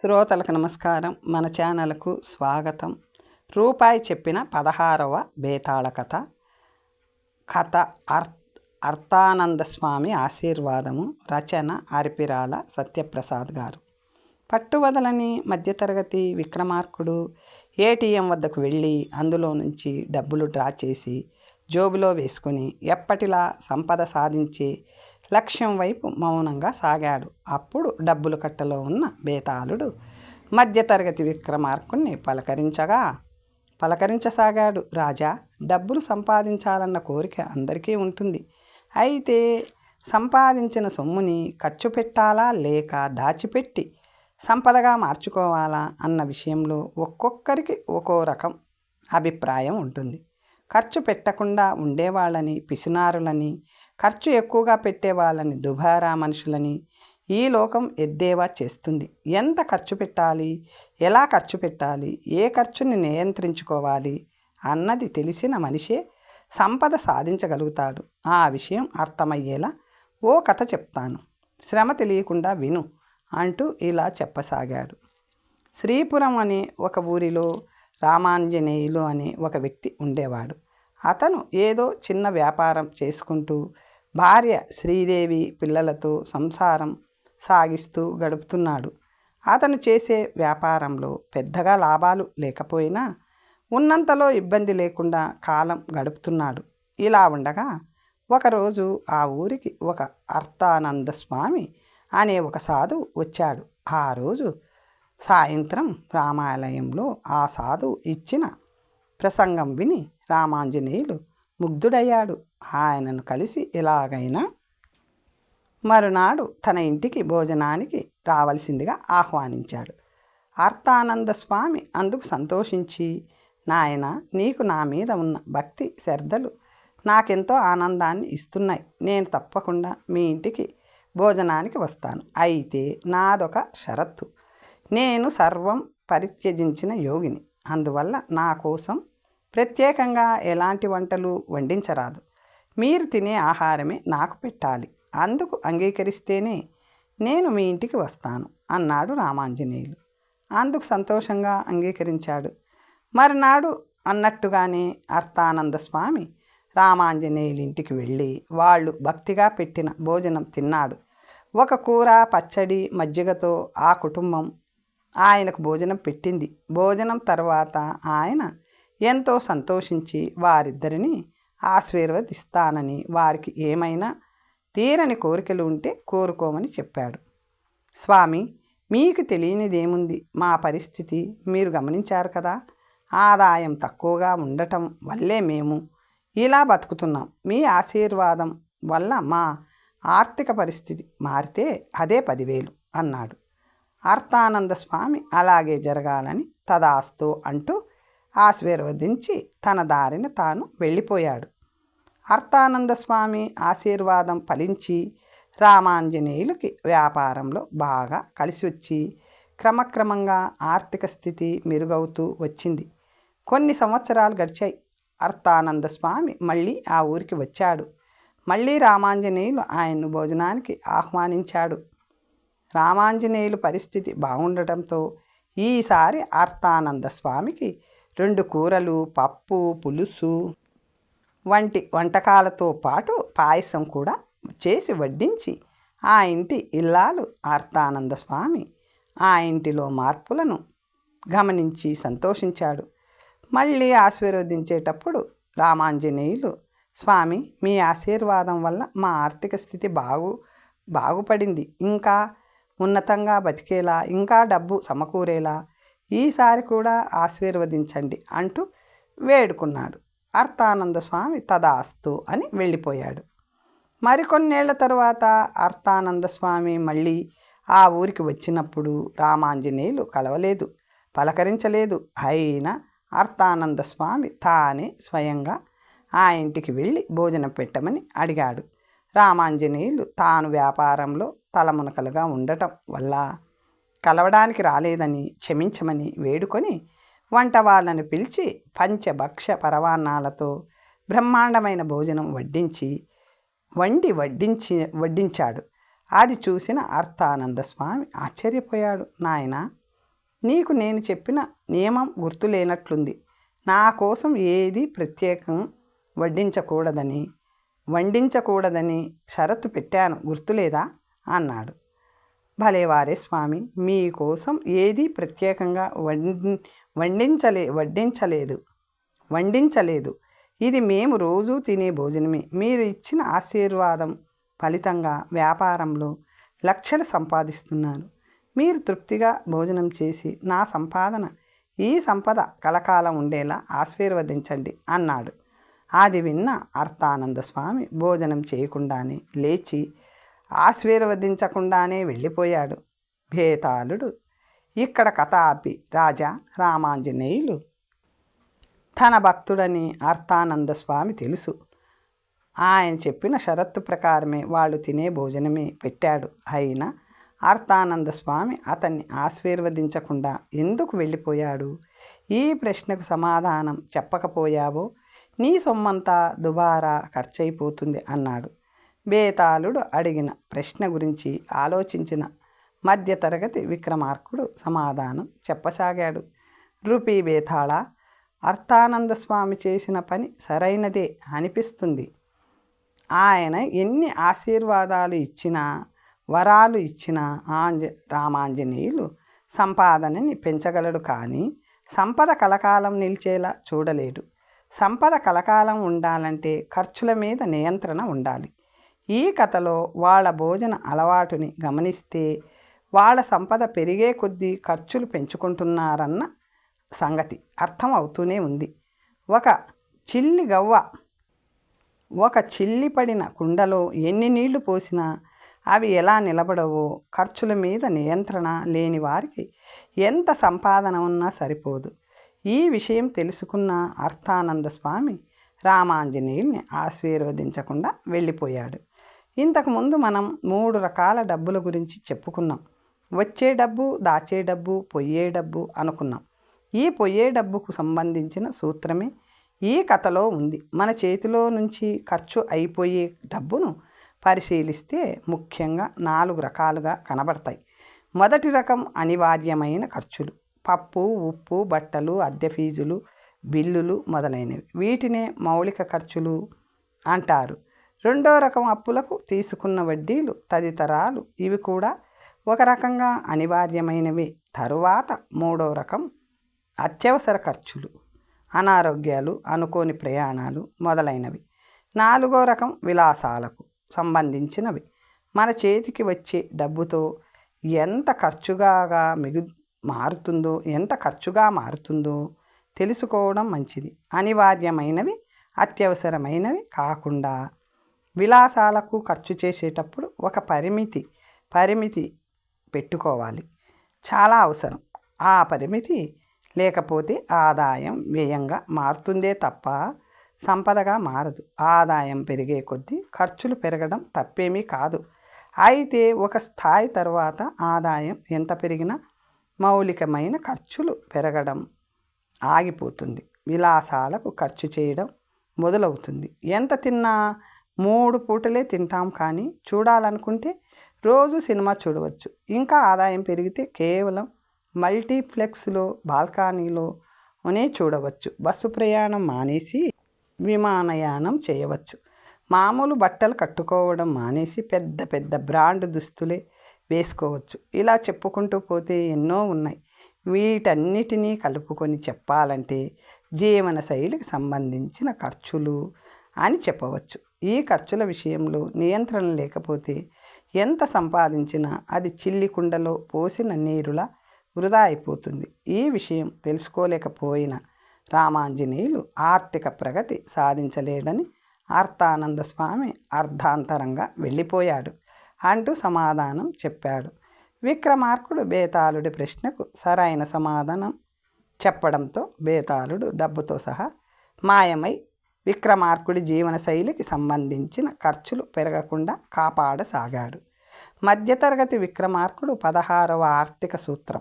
శ్రోతలకు నమస్కారం. మన ఛానల్కు స్వాగతం. రూపాయి చెప్పిన పదహారవ బేతాళ కథ. కథ అర్ అర్థానంద స్వామి ఆశీర్వాదము రచన అరిపిరాల సత్యప్రసాద్ గారు. పట్టువదలని మధ్యతరగతి విక్రమార్కుడు ఏటీఎం వద్దకు వెళ్ళి అందులో నుంచి డబ్బులు డ్రా చేసి జోబులో వేసుకుని ఎప్పటిలా సంపద సాధించి లక్ష్యం వైపు మౌనంగా సాగాడు. అప్పుడు డబ్బులు కట్టలో ఉన్న బేతాళుడు మధ్యతరగతి విక్రమార్కుణ్ణి పలకరించగా పలకరించసాగాడు రాజా డబ్బులు సంపాదించాలన్న కోరిక అందరికీ ఉంటుంది. అయితే సంపాదించిన సొమ్ముని ఖర్చు పెట్టాలా లేక దాచిపెట్టి సంపదగా మార్చుకోవాలా అన్న విషయంలో ఒక్కొక్కరికి ఒక్కో రకం అభిప్రాయం ఉంటుంది. ఖర్చు పెట్టకుండా ఉండేవాళ్ళని పిసినారులని ఖర్చు ఎక్కువగా పెట్టే వాళ్ళని దుబారా మనుషులని ఈ లోకం ఎద్దేవా చేస్తుంది. ఎంత ఖర్చు పెట్టాలి? ఎలా ఖర్చు పెట్టాలి? ఏ ఖర్చుని నియంత్రించుకోవాలి? అన్నది తెలిసిన మనిషే సంపద సాధించగలుగుతాడు. ఆ విషయం అర్థమయ్యేలా ఓ కథ చెప్తాను. శ్రమ తెలియకుండా విను అంటూ ఇలా చెప్పసాగాడు. శ్రీపురం అనే ఒక ఊరిలో రామాంజనేయులు అనే ఒక వ్యక్తి ఉండేవాడు. అతను ఏదో చిన్న వ్యాపారం చేసుకుంటూ భార్య శ్రీదేవి పిల్లలతో సంసారం సాగిస్తూ గడుపుతున్నాడు. అతను చేసే వ్యాపారంలో పెద్దగా లాభాలు లేకపోయినా ఉన్నంతలో ఇబ్బంది లేకుండా కాలం గడుపుతున్నాడు. ఇలా ఉండగా ఒకరోజు ఆ ఊరికి ఒక అర్థానంద స్వామి అనే ఒక సాధువు వచ్చాడు. ఆ రోజు సాయంత్రం రామాలయంలో ఆ సాధువు ఇచ్చిన ప్రసంగం విని రామాంజనేయులు ముగ్ధుడయ్యాడు. ఆయనను కలిసి ఎలాగైనా మరునాడు తన ఇంటికి భోజనానికి రావలసిందిగా ఆహ్వానించాడు. అర్థానంద స్వామి అందుకు సంతోషించి నాయన నీకు నా మీద ఉన్న భక్తి శ్రద్ధలు నాకెంతో ఆనందాన్ని ఇస్తున్నాయి. నేను తప్పకుండా మీ ఇంటికి భోజనానికి వస్తాను. అయితే నాదొక షరత్తు. నేను సర్వం పరిత్యజించిన యోగిని. అందువల్ల నా కోసం ప్రత్యేకంగా ఎలాంటి వంటలు వండించరాదు. మీరు తినే ఆహారమే నాకు పెట్టాలి. అందుకు అంగీకరిస్తేనే నేను మీ ఇంటికి వస్తాను అన్నాడు రామాంజనేయులు. అందుకు సంతోషంగా అంగీకరించాడు. మరునాడు అన్నట్టుగానే అర్థానంద స్వామి రామాంజనేయులు ఇంటికి వెళ్ళి వాళ్ళు భక్తిగా పెట్టిన భోజనం తిన్నాడు. ఒక కూర పచ్చడి మజ్జిగతో ఆ కుటుంబం ఆయనకు భోజనం పెట్టింది. భోజనం తర్వాత ఆయన ఎంతో సంతోషించి వారిద్దరిని ఆశీర్వదిస్తానని వారికి ఏమైనా తీరని కోరికలు ఉంటే కోరుకోమని చెప్పాడు. స్వామి మీకు తెలియనిదేముంది? మా పరిస్థితి మీరు గమనించారు కదా? ఆదాయం తక్కువగా ఉండటం వల్లే మేము ఇలా బతుకుతున్నాం. మీ ఆశీర్వాదం వల్ల మా ఆర్థిక పరిస్థితి మారితే అదే పదివేలు అన్నాడు. అర్థానంద స్వామి అలాగే జరగాలని తదాస్తు అంటూ ఆశీర్వదించి తన దారిన తాను వెళ్ళిపోయాడు. అర్థానంద స్వామి ఆశీర్వాదం ఫలించి రామాంజనేయులకి వ్యాపారంలో బాగా కలిసి వచ్చి క్రమక్రమంగా ఆర్థిక స్థితి మెరుగవుతూ వచ్చింది. కొన్ని సంవత్సరాలు గడిచాయి. అర్థానంద స్వామి మళ్ళీ ఆ ఊరికి వచ్చాడు. మళ్ళీ రామాంజనేయులు ఆయన్ను భోజనానికి ఆహ్వానించాడు. రామాంజనేయులు పరిస్థితి బాగుండటంతో ఈసారి అర్థానంద స్వామికి రెండు కూరలు పప్పు పులుసు వంటి వంటకాలతో పాటు పాయసం కూడా చేసి వడ్డించి ఆ ఇంటి ఇల్లాలు ఆర్తానంద స్వామి ఆ ఇంటిలో మార్పులను గమనించి సంతోషించాడు. మళ్ళీ ఆశీర్వదించేటప్పుడు రామాంజనేయులు స్వామి మీ ఆశీర్వాదం వల్ల మా ఆర్థిక స్థితి బాగు బాగుపడింది. ఇంకా ఉన్నతంగా బతికేలా ఇంకా డబ్బు సమకూరేలా ఈసారి కూడా ఆశీర్వదించండి అంటూ వేడుకున్నాడు. అర్థానంద స్వామి తదాస్తు అని వెళ్ళిపోయాడు. మరికొన్నేళ్ళ తరువాత అర్థానంద స్వామి మళ్ళీ ఆ ఊరికి వచ్చినప్పుడు రామాంజనేయులు కలవలేదు పలకరించలేదు. అయినా అర్థానంద స్వామి తానే స్వయంగా ఆ ఇంటికి వెళ్ళి భోజనం పెట్టమని అడిగాడు. రామాంజనేయులు తాను వ్యాపారంలో తలమునకలుగా ఉండటం వల్ల కలవడానికి రాలేదని క్షమించమని వేడుకొని వంట వాళ్ళని పిలిచి పంచభక్ష పరవాన్నాలతో బ్రహ్మాండమైన భోజనం వడ్డించి వండి వడ్డించి వడ్డించాడు. అది చూసిన అర్థానంద స్వామి ఆశ్చర్యపోయాడు. నాయన నీకు నేను చెప్పిన నియమం గుర్తులేనట్లుంది. నా కోసం ఏది ప్రత్యేకం వడ్డించకూడదని వండించకూడదని షరతు పెట్టాను. గుర్తులేదా? అన్నాడు. భలేవారే స్వామి మీకోసం ఏది ప్రత్యేకంగా వండి వండించలే వడ్డించలేదు వండించలేదు. ఇది మేము రోజూ తినే భోజనమే. మీరు ఇచ్చిన ఆశీర్వాదం ఫలితంగా వ్యాపారంలో లక్షలు సంపాదిస్తున్నాను మీరు తృప్తిగా భోజనం చేసి నా సంపాదన ఈ సంపద కలకాలం ఉండేలా ఆశీర్వదించండి అన్నాడు. అది విన్న అర్థానంద స్వామి భోజనం చేయకుండానే లేచి ఆశీర్వదించకుండానే వెళ్ళిపోయాడు. భేతాళుడు. ఇక్కడ కథ ఆపి రాజా రామాంజనేయులు. తన భక్తుడని అర్థానంద స్వామి తెలుసు. ఆయన చెప్పిన షరత్తు ప్రకారమే వాళ్ళు తినే భోజనమే పెట్టాడు. అయినా అర్థానంద స్వామి అతన్ని ఆశీర్వదించకుండా ఎందుకు వెళ్ళిపోయాడు? ఈ ప్రశ్నకు సమాధానం చెప్పకపోయావో? నీ సొమ్మంతా దుబారా ఖర్చయిపోతుంది అన్నాడు. బేతాళుడు అడిగిన ప్రశ్న గురించి ఆలోచించిన మధ్యతరగతి విక్రమార్కుడు సమాధానం చెప్పసాగాడు. రూపీ బేతాళ అర్థానంద స్వామి చేసిన పని సరైనదే అనిపిస్తుంది. ఆయన ఎన్ని ఆశీర్వాదాలు ఇచ్చినా వరాలు ఇచ్చినా ఆంజ రామాంజనేయులు సంపాదనని పెంచగలడు కానీ సంపద కలకాలం నిలిచేలా చూడలేడు. సంపద కలకాలం ఉండాలంటే ఖర్చుల మీద నియంత్రణ ఉండాలి. ఈ కథలో వాళ్ళ భోజన అలవాటుని గమనిస్తే వాళ్ళ సంపద పెరిగే కొద్దీ ఖర్చులు పెంచుకుంటున్నారన్న సంగతి అర్థం అవుతూనే ఉంది. ఒక చిల్లి గవ్వ ఒక చిల్లి పడిన కుండలో ఎన్ని నీళ్ళు పోసినా అవి ఎలా నిలబడవో ఖర్చుల మీద నియంత్రణ లేని వారికి ఎంత సంపాదన ఉన్నా సరిపోదు. ఈ విషయం తెలుసుకున్న అర్థానంద స్వామి రామాంజనేయుల్ని ఆశీర్వదించకుండా వెళ్ళిపోయాడు. ఇంతకుముందు మనం మూడు రకాల డబ్బుల గురించి చెప్పుకున్నాం. వచ్చే డబ్బు దాచే డబ్బు పొయ్యే డబ్బు అనుకున్నాం. ఈ పొయ్యే డబ్బుకు సంబంధించిన సూత్రమే ఈ కథలో ఉంది. మన చేతిలో నుంచి ఖర్చు అయిపోయే డబ్బును పరిశీలిస్తే ముఖ్యంగా నాలుగు రకాలుగా కనబడతాయి. మొదటి రకం అనివార్యమైన ఖర్చులు. పప్పు ఉప్పు బట్టలు అద్దె ఫీజులు బిల్లులు మొదలైనవి. వీటినే మౌలిక ఖర్చులు అంటారు. రెండో రకం అప్పులకు తీసుకున్న వడ్డీలు తదితరాలు. ఇవి కూడా ఒక రకంగా అనివార్యమైనవి. తరువాత మూడో రకం అత్యవసర ఖర్చులు అనారోగ్యాలు అనుకోని ప్రయాణాలు మొదలైనవి. నాలుగో రకం విలాసాలకు సంబంధించినవి. మన చేతికి వచ్చే డబ్బుతో ఎంత ఖర్చుగా మిగు మారుతుందో ఎంత ఖర్చుగా మారుతుందో తెలుసుకోవడం మంచిది. అనివార్యమైనవి అత్యవసరమైనవి కాకుండా విలాసాలకు ఖర్చు చేసేటప్పుడు ఒక పరిమితి పరిమితి పెట్టుకోవాలి. చాలా అవసరం. ఆ పరిమితి లేకపోతే ఆదాయం వ్యయంగా మారుతుందే తప్ప సంపదగా మారదు. ఆదాయం పెరిగే కొద్దీ ఖర్చులు పెరగడం తప్పేమీ కాదు. అయితే ఒక స్థాయి తర్వాత ఆదాయం ఎంత పెరిగినా మౌలికమైన ఖర్చులు పెరగడం ఆగిపోతుంది. విలాసాలకు ఖర్చు చేయడం మొదలవుతుంది. ఎంత తిన్నా మూడు పూటలే తింటాం కానీ చూడాలనుకుంటే రోజు సినిమా చూడవచ్చు. ఇంకా ఆదాయం పెరిగితే కేవలం మల్టీప్లెక్స్లో బాల్కనీలో చూడవచ్చు. బస్సు ప్రయాణం మానేసి విమానయానం చేయవచ్చు. మామూలు బట్టలు కట్టుకోవడం మానేసి పెద్ద పెద్ద బ్రాండ్ దుస్తులే వేసుకోవచ్చు. ఇలా చెప్పుకుంటూ పోతే ఎన్నో ఉన్నాయి. వీటన్నిటినీ కలుపుకొని చెప్పాలంటే జీవన శైలికి సంబంధించిన ఖర్చులు అని చెప్పవచ్చు. ఈ ఖర్చుల విషయంలో నియంత్రణ లేకపోతే ఎంత సంపాదించినా అది చిల్లి కుండలో పోసిన నీరులా వృధా అయిపోతుంది. ఈ విషయం తెలుసుకోలేకపోయిన రామాంజనేయులు ఆర్థిక ప్రగతి సాధించలేడని అర్థానంద స్వామి అర్ధాంతరంగా వెళ్ళిపోయాడు అంటూ సమాధానం చెప్పాడు. విక్రమార్కుడు బేతాళుడి ప్రశ్నకు సరైన సమాధానం చెప్పడంతో బేతాళుడు డబ్బుతో సహా మాయమై విక్రమార్కుడి జీవనశైలికి సంబంధించిన ఖర్చులు పెరగకుండా కాపాడసాగాడు. మధ్యతరగతి విక్రమార్కుడు పదహారవ ఆర్థిక సూత్రం.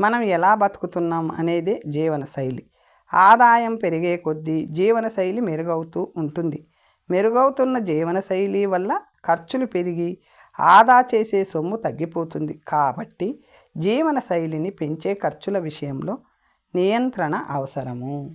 మనం ఎలా బతుకుతున్నాం అనేదే జీవనశైలి. ఆదాయం పెరిగే కొద్దీ జీవనశైలి మెరుగవుతూ ఉంటుంది. మెరుగవుతున్న జీవనశైలి వల్ల ఖర్చులు పెరిగి ఆదా చేసే సొమ్ము తగ్గిపోతుంది. కాబట్టి జీవన శైలిని పెంచే ఖర్చుల విషయంలో నియంత్రణ అవసరము.